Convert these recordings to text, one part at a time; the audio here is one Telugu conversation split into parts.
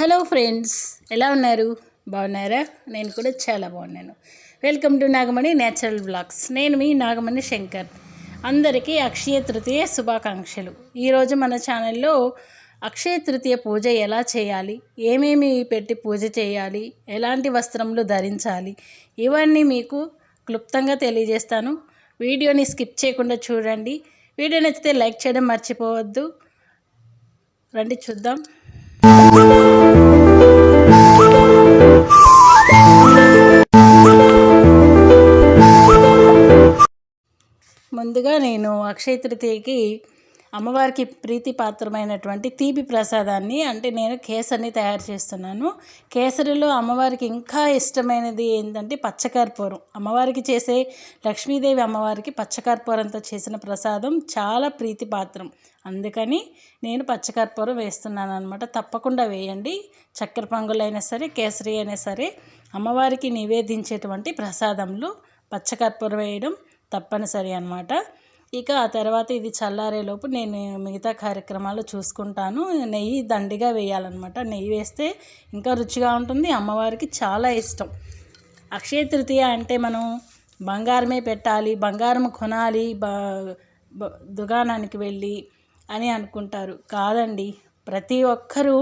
హలో ఫ్రెండ్స్ ఎలా ఉన్నారు? బాగున్నారా? నేను కూడా చాలా బాగున్నాను. Welcome to Nagamani natural blogs. నేను మీ నాగమణి శంకర్. అందరికీ అక్షయ తృతీయ శుభాకాంక్షలు. ఈరోజు మన ఛానల్లో అక్షయ తృతీయ పూజ ఎలా చేయాలి? ఏమేమి పెట్టి పూజ చేయాలి? ఎలాంటి వస్త్రములు ధరించాలి? ఇవన్నీ మీకు క్లుప్తంగా తెలియజేస్తాను. వీడియోని స్కిప్ చేయకుండా చూడండి. వీడియో నచ్చితే లైక్ చేయడం మర్చిపోవద్దు. రండి చూద్దాం. ముందుగా నేను అక్షయ తృతీయకి అమ్మవారికి ప్రీతిపాత్రమైనటువంటి తీపి ప్రసాదాన్ని అంటే నేను కేసరిని తయారు చేస్తున్నాను. కేసరిలో అమ్మవారికి ఇంకా ఇష్టమైనది ఏంటంటే పచ్చకర్పూరం. అమ్మవారికి చేసే లక్ష్మీదేవి అమ్మవారికి పచ్చకర్పూరంతో చేసిన ప్రసాదం చాలా ప్రీతిపాత్రం. అందుకని నేను పచ్చకర్పూరం వేస్తున్నాను అనమాట తప్పకుండా వేయండి. చక్కెర పొంగలైనా సరే కేసరి అయినా సరే అమ్మవారికి నివేదించేటువంటి ప్రసాదంలో పచ్చకర్పూరం వేయడం తప్పనిసరి అనమాట ఇక ఆ తర్వాత ఇది చల్లారేలోపు నేను మిగతా కార్యక్రమాలు చూసుకుంటాను. నెయ్యి దండిగా వేయాలన్నమాట. నెయ్యి వేస్తే ఇంకా రుచిగా ఉంటుంది. అమ్మవారికి చాలా ఇష్టం. అక్షయ తృతీయ అంటే మనం బంగారమే పెట్టాలి బంగారం కొనాలి బ దుకాణానికి వెళ్ళి అని అనుకుంటారు. కాదండి ప్రతి ఒక్కరూ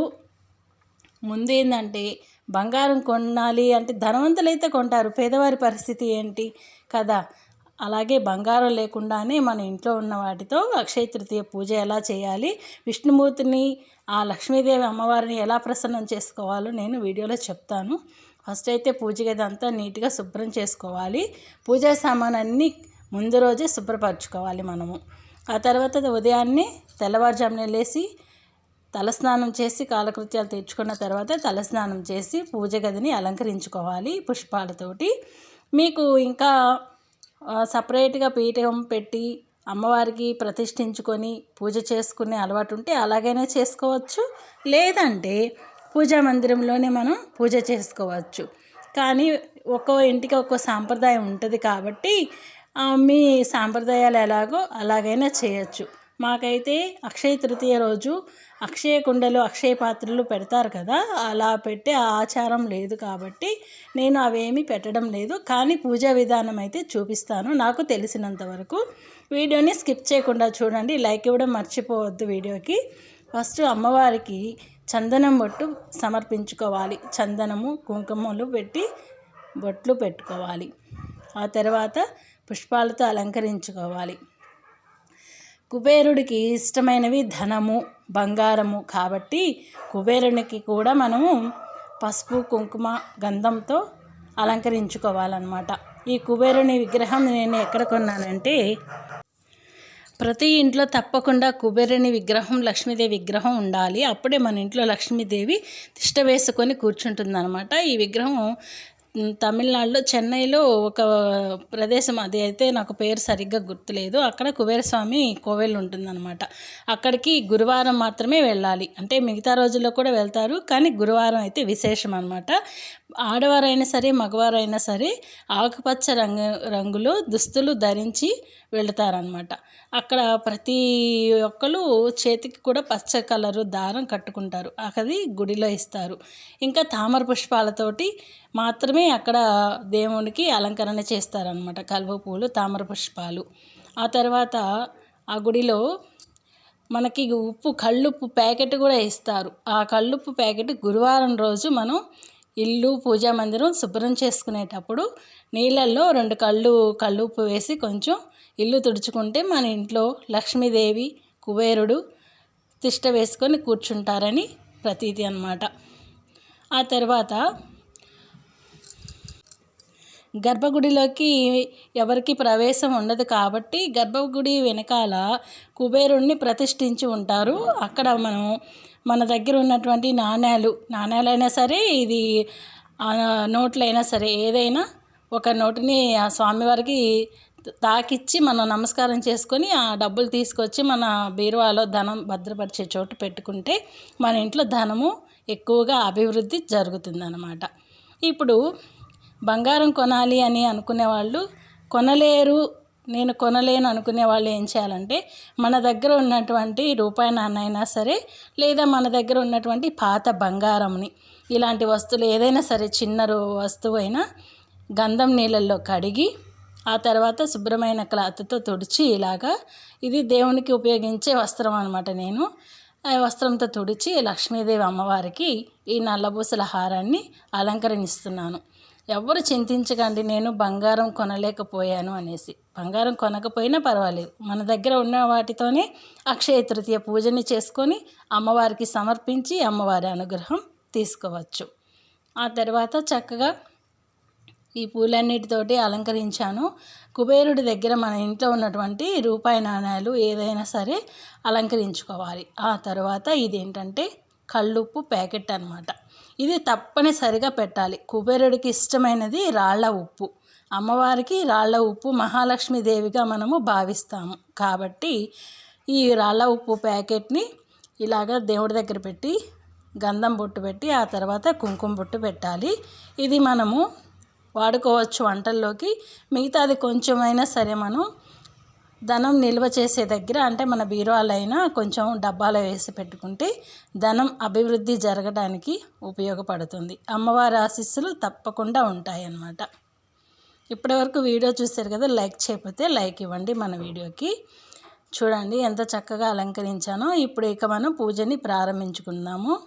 ముందేందంటే బంగారం కొనాలి అంటే ధనవంతులైతే కొంటారు. పేదవారి పరిస్థితి ఏంటి? కదా. అలాగే బంగారం లేకుండానే మన ఇంట్లో ఉన్న వాటితో అక్షయ తృతీయ పూజ ఎలా చేయాలి విష్ణుమూర్తిని ఆ లక్ష్మీదేవి అమ్మవారిని ఎలా ప్రసన్నం చేసుకోవాలో నేను వీడియోలో చెప్తాను. ఫస్ట్ అయితే పూజ గది అంతా నీట్గా శుభ్రం చేసుకోవాలి. పూజా సామానన్నీ ముందు రోజే శుభ్రపరచుకోవాలి మనము. ఆ తర్వాత ఉదయాన్నే తెల్లవారుజామున లేసి తలస్నానం చేసి కాలకృత్యాలు తీర్చుకున్న తర్వాత తలస్నానం చేసి పూజ గదిని అలంకరించుకోవాలి పుష్పాలతోటి. మీకు ఇంకా సపరేట్గా పీఠం పెట్టి అమ్మవారికి ప్రతిష్ఠించుకొని పూజ చేసుకునే అలవాటు ఉంటే అలాగైనా చేసుకోవచ్చు. లేదంటే పూజా మందిరంలోనే మనం పూజ చేసుకోవచ్చు. కానీ ఒక్కో ఇంటికి ఒక్కో సాంప్రదాయం ఉంటుంది కాబట్టి మీ సాంప్రదాయాలు ఎలాగో అలాగైనా చేయొచ్చు. మాకైతే అక్షయ తృతీయ రోజు అక్షయ కుండలు అక్షయ పాత్రలు పెడతారు కదా అలా పెట్టే ఆచారం లేదు కాబట్టి నేను అవేమీ పెట్టడం లేదు. కానీ పూజా విధానం అయితే చూపిస్తాను. నాకు తెలిసినంత వరకు వీడియోని స్కిప్ చేయకుండా చూడండి. లైక్ ఇవ్వడం మర్చిపోవద్దు వీడియోకి. ఫస్ట్ అమ్మవారికి చందనం బొట్టు సమర్పించుకోవాలి. చందనము కుంకుమలు పెట్టి బొట్లు పెట్టుకోవాలి. ఆ తర్వాత పుష్పాలతో అలంకరించుకోవాలి. కుబేరుడికి ఇష్టమైనవి ధనము బంగారము కాబట్టి కుబేరునికి కూడా మనము పసుపు కుంకుమ గంధంతో అలంకరించుకోవాలన్నమాట. ఈ కుబేరుని విగ్రహం నేను ఎక్కడ కొన్నానంటే ప్రతి ఇంట్లో తప్పకుండా కుబేరుని విగ్రహం లక్ష్మీదేవి విగ్రహం ఉండాలి. అప్పుడే మన ఇంట్లో లక్ష్మీదేవి తిష్ట వేసుకొని కూర్చుంటుంది ఈ విగ్రహం తమిళనాడులో చెన్నైలో ఒక ప్రదేశం అది అయితే నాకు పేరు సరిగ్గా గుర్తులేదు. అక్కడ కుబేరస్వామి కోవెల్ ఉంటుందన్నమాట. అక్కడికి గురువారం మాత్రమే వెళ్ళాలి. అంటే మిగతా రోజుల్లో కూడా వెళ్తారు. కానీ గురువారం అయితే విశేషం అనమాట ఆడవారైనా సరే మగవారైనా సరే ఆకుపచ్చ రంగు రంగులో దుస్తులు ధరించి వెళతారనమాట అక్కడ ప్రతి ఒక్కరు చేతికి కూడా పచ్చ కలరు దారం కట్టుకుంటారు. అది గుడిలో ఇస్తారు. ఇంకా తామర పుష్పాలతోటి మాత్రమే అక్కడ దేవునికి అలంకరణ చేస్తారనమాట కలువ పూలు తామర పుష్పాలు. ఆ తర్వాత ఆ గుడిలో మనకి ఉప్పు కళ్ళుప్పు ప్యాకెట్ కూడా ఇస్తారు. ఆ కళ్ళుప్పు ప్యాకెట్ గురువారం రోజు మనం ఇల్లు పూజా మందిరం శుభ్రం చేసుకునేటప్పుడు నీళ్ళల్లో రెండు కళ్ళు కళ్ళుప్పు వేసి కొంచెం ఇల్లు తుడుచుకుంటే మన ఇంట్లో లక్ష్మీదేవి కుబేరుడు తిష్ట వేసుకొని కూర్చుంటారని ప్రతీతి అన్నమాట. ఆ తర్వాత గర్భగుడిలోకి ఎవరికి ప్రవేశం ఉండదు కాబట్టి గర్భగుడి వెనకాల కుబేరుణ్ణి ప్రతిష్ఠించి ఉంటారు. అక్కడ మనం మన దగ్గర ఉన్నటువంటి నాణ్యాలు నాణ్యాలైనా సరే ఇది నోట్లైనా సరే ఏదైనా ఒక నోటుని ఆ స్వామివారికి తాకిచ్చి మనం నమస్కారం చేసుకొని ఆ డబ్బులు తీసుకొచ్చి మన బీరువాలో ధనం భద్రపరిచే చోటు పెట్టుకుంటే మన ఇంట్లో ధనము ఎక్కువగా అభివృద్ధి జరుగుతుందన్నమాట. ఇప్పుడు బంగారం కొనాలి అని అనుకునే వాళ్ళు కొనలేరు నేను కొనలేను అనుకునే వాళ్ళు ఏం చేయాలంటే మన దగ్గర ఉన్నటువంటి రూపాయి నాన్నైనా సరే లేదా మన దగ్గర ఉన్నటువంటి పాత బంగారంని ఇలాంటి వస్తువులు ఏదైనా సరే చిన్న వస్తువు అయినా గంధం నీళ్ళల్లో కడిగి ఆ తర్వాత శుభ్రమైన క్లాత్తో తుడిచి ఇలాగా ఇది దేవునికి ఉపయోగించే వస్త్రం అనమాట నేను. ఆ వస్త్రంతో తుడిచి లక్ష్మీదేవి అమ్మవారికి ఈ నల్లబూసల హారాన్ని అలంకరణిస్తున్నాను ఎవరు చింతించకండి నేను బంగారం కొనలేకపోయాను అనేసి. బంగారం కొనకపోయినా పర్వాలేదు. మన దగ్గర ఉన్న వాటితోనే అక్షయ తృతీయ పూజని చేసుకొని అమ్మవారికి సమర్పించి అమ్మవారి అనుగ్రహం తీసుకోవచ్చు. ఆ తర్వాత చక్కగా ఈ పూలన్నిటితోటి అలంకరించాను. కుబేరుడి దగ్గర మన ఇంట్లో ఉన్నటువంటి రూపాయి నాణ్యాలు ఏదైనా సరే అలంకరించుకోవాలి. ఆ తర్వాత ఇదేంటంటే కళ్ళుప్పు ప్యాకెట్ అనమాట ఇది తప్పనిసరిగా పెట్టాలి. కుబేరుడికి ఇష్టమైనది రాళ్ళ ఉప్పు. అమ్మవారికి రాళ్ళ ఉప్పు మహాలక్ష్మీదేవిగా మనము భావిస్తాము. కాబట్టి ఈ రాళ్ళ ఉప్పు ప్యాకెట్ని ఇలాగ దేవుడి దగ్గర పెట్టి గంధం బొట్టు పెట్టి ఆ తర్వాత కుంకుమ బొట్టు పెట్టాలి. ఇది మనము వాడుకోవచ్చు వంటల్లోకి. మిగతాది కొంచెమైనా సరే మనం ధనం నిల్వ చేసే దగ్గర అంటే మన బీరువాలైనా కొంచెం డబ్బాలో వేసి పెట్టుకుంటే ధనం అభివృద్ధి జరగడానికి ఉపయోగపడుతుంది. అమ్మవారి ఆశీస్సులు తప్పకుండా ఉంటాయి అన్నమాట ఇప్పటివరకు వీడియో చూశారు కదా లైక్ చేయకపోతే లైక్ ఇవ్వండి మన వీడియోకి. చూడండి ఎంత చక్కగా అలంకరించానో. ఇప్పుడు ఇక మనం పూజని ప్రారంభించుకుందాము.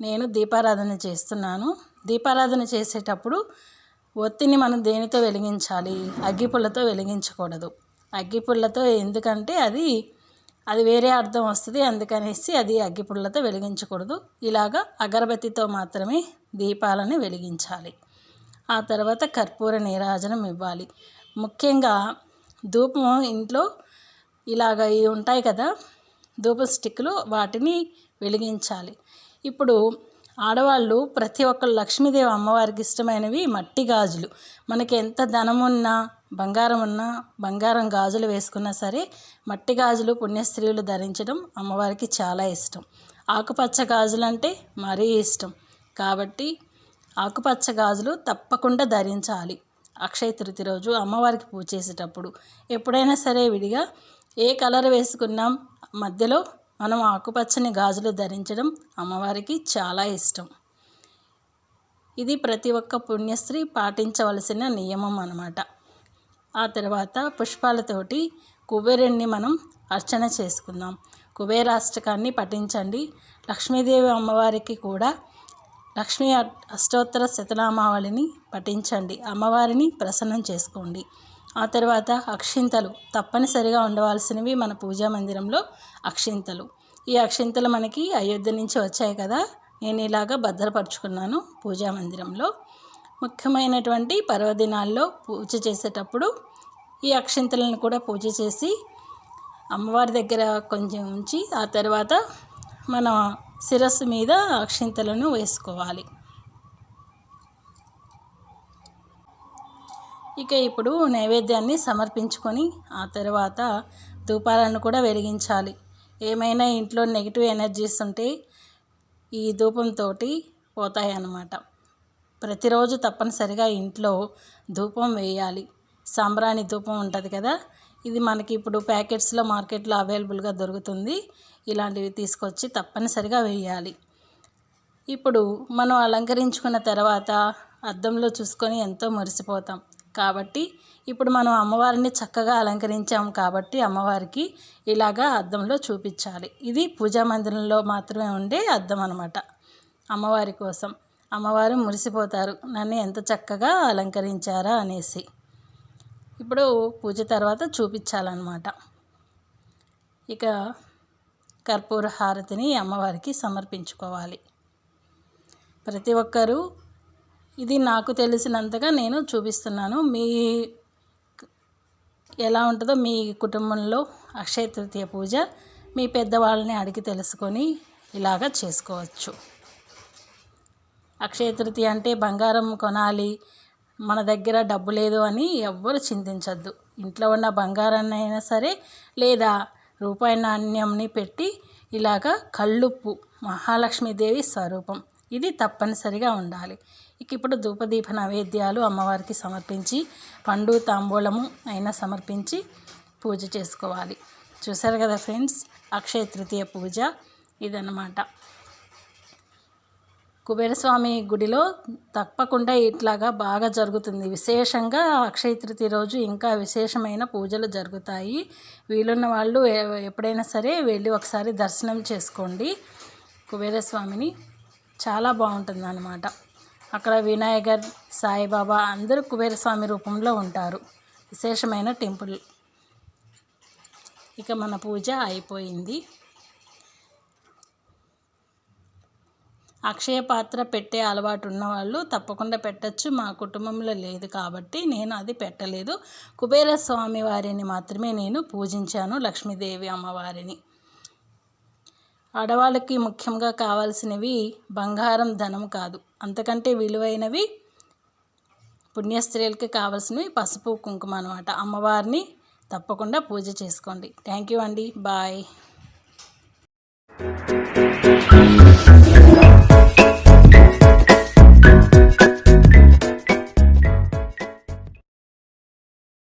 నేను దీపారాధన చేస్తున్నాను. దీపారాధన చేసేటప్పుడు ఒత్తిని మనం దేనితో వెలిగించాలి? అగ్గిపుల్లతో వెలిగించకూడదు. అగ్గిపుల్లతో ఎందుకంటే అది అది వేరే అర్థం వస్తుంది. అందుకనేసి అది అగ్గిపుల్లతో వెలిగించకూడదు. ఇలాగ అగరబత్తితో మాత్రమే దీపాలను వెలిగించాలి. ఆ తర్వాత కర్పూర నీరాజనం ఇవ్వాలి. ముఖ్యంగా ధూపం ఇంట్లో ఇలాగ ఇవి ఉంటాయి కదా ధూప స్టిక్లు వాటిని వెలిగించాలి. ఇప్పుడు ఆడవాళ్ళు ప్రతి ఒక్క లక్ష్మీదేవి అమ్మవారికి ఇష్టమైనవి మట్టి గాజులు. మనకి ఎంత ధనం ఉన్నా బంగారం ఉన్నా బంగారం గాజులు వేసుకున్నా సరే మట్టి గాజులు పుణ్యస్త్రీలు ధరించడం అమ్మవారికి చాలా ఇష్టం. ఆకుపచ్చ గాజులు అంటే మరీ ఇష్టం. కాబట్టి ఆకుపచ్చ గాజులు తప్పకుండా ధరించాలి. అక్షయ తృతి రోజు అమ్మవారికి పూజ చేసేటప్పుడు ఎప్పుడైనా సరే విడిగా ఏ కలర్ వేసుకున్నాం మధ్యలో మనం ఆకుపచ్చని గాజులు ధరించడం అమ్మవారికి చాలా ఇష్టం. ఇది ప్రతి ఒక్క పుణ్యస్త్రీ పాటించవలసిన నియమం అన్నమాట. ఆ తర్వాత పుష్పాలతోటి కుబేరుణ్ణి మనం అర్చన చేసుకుందాం. కుబేరాష్టకాన్ని పఠించండి. లక్ష్మీదేవి అమ్మవారికి కూడా లక్ష్మీ అష్టోత్తర శతనామావళిని పఠించండి. అమ్మవారిని ప్రసన్నం చేసుకోండి. ఆ తర్వాత అక్షింతలు తప్పనిసరిగా ఉండవలసినవి మన పూజా మందిరంలో అక్షింతలు. ఈ అక్షింతలు మనకి అయోధ్య నుంచి వచ్చాయి కదా. నేను ఇలాగ భద్రపరుచుకున్నాను పూజా మందిరంలో. ముఖ్యమైనటువంటి పర్వదినాల్లో పూజ చేసేటప్పుడు ఈ అక్షింతలను కూడా పూజ చేసి అమ్మవారి దగ్గర కొంచెం ఉంచి ఆ తర్వాత మన శిరస్సు మీద అక్షింతలను వేసుకోవాలి. ఇక ఇప్పుడు నైవేద్యాన్ని సమర్పించుకొని ఆ తర్వాత ధూపాలను కూడా వెలిగించాలి. ఏమైనా ఇంట్లో నెగిటివ్ ఎనర్జీస్ ఉంటే ఈ ధూపంతో పోతాయి అన్నమాట ప్రతిరోజు తప్పనిసరిగా ఇంట్లో ధూపం వేయాలి. సాంబ్రాణి ధూపం ఉంటుంది కదా? ఇది మనకి ఇప్పుడు ప్యాకెట్స్లో మార్కెట్లో అవైలబుల్గా దొరుకుతుంది. ఇలాంటివి తీసుకొచ్చి తప్పనిసరిగా వేయాలి. ఇప్పుడు మనం అలంకరించుకున్న తర్వాత అద్దంలో చూసుకొని ఎంతో మురిసిపోతాం. కాబట్టి ఇప్పుడు మనం అమ్మవారిని చక్కగా అలంకరించాం కాబట్టి అమ్మవారికి ఇలాగా అద్దంలో చూపించాలి. ఇది పూజా మందిరంలో మాత్రమే ఉండే అద్దం అనమాట అమ్మవారి కోసం. అమ్మవారు మురిసిపోతారు. నన్ను ఎంత చక్కగా అలంకరించారా అనేసి. ఇప్పుడు పూజ తర్వాత చూపించాలన్నమాట. ఇక కర్పూర హారతిని అమ్మవారికి సమర్పించుకోవాలి. ప్రతి ఒక్కరూ ఇది నాకు తెలిసినంతగా నేను చూపిస్తున్నాను. మీ ఎలా ఉంటుందో మీ కుటుంబంలో అక్షయ తృతీయ పూజ మీ పెద్దవాళ్ళని అడిగి తెలుసుకొని ఇలాగ చేసుకోవచ్చు. అక్షయ తృతీయ అంటే బంగారం కొనాలి మన దగ్గర డబ్బు లేదు అని ఎవ్వరు చింతించద్దు. ఇంట్లో ఉన్న బంగారాన్ని అయినా సరే లేదా రూపాయి నాణ్యంని పెట్టి ఇలాగ కళ్ళుప్పు మహాలక్ష్మీదేవి స్వరూపం. ఇది తప్పనిసరిగా ఉండాలి. ఇక ఇప్పుడు ధూపదీప నైవేద్యాలు అమ్మవారికి సమర్పించి పండు తాంబూలము అయినా సమర్పించి పూజ చేసుకోవాలి. చూసారు కదా ఫ్రెండ్స్ అక్షయ తృతీయ పూజ ఇదన్నమాట. కుబేరస్వామి గుడిలో తప్పకుండా ఇట్లాగా బాగా జరుగుతుంది. విశేషంగా అక్షయ తృతీయ రోజు ఇంకా విశేషమైన పూజలు జరుగుతాయి. వీలున్న వాళ్ళు ఎప్పుడైనా సరే వెళ్ళి ఒకసారి దర్శనం చేసుకోండి. కుబేరస్వామిని చాలా బాగుంటుంది అన్నమాట అక్కడ వినాయకర్ సాయిబాబా అందరూ కుబేరస్వామి రూపంలో ఉంటారు. విశేషమైన టెంపుల్. ఇక మన పూజ అయిపోయింది. అక్షయ పాత్ర పెట్టే అలవాటు ఉన్నవాళ్ళు తప్పకుండా పెట్టచ్చు. మా కుటుంబంలో లేదు కాబట్టి నేను అది పెట్టలేదు. కుబేర స్వామి వారిని మాత్రమే నేను పూజించాను. లక్ష్మీదేవి అమ్మవారిని. ఆడవాళ్ళకి ముఖ్యంగా కావాల్సినవి బంగారం ధనం కాదు. అంతకంటే విలువైనవి పుణ్యస్త్రీలకి కావాల్సినవి పసుపు కుంకుమ అనమాట అమ్మవారిని తప్పకుండా పూజ చేసుకోండి. థ్యాంక్ యూ అండి. బాయ్.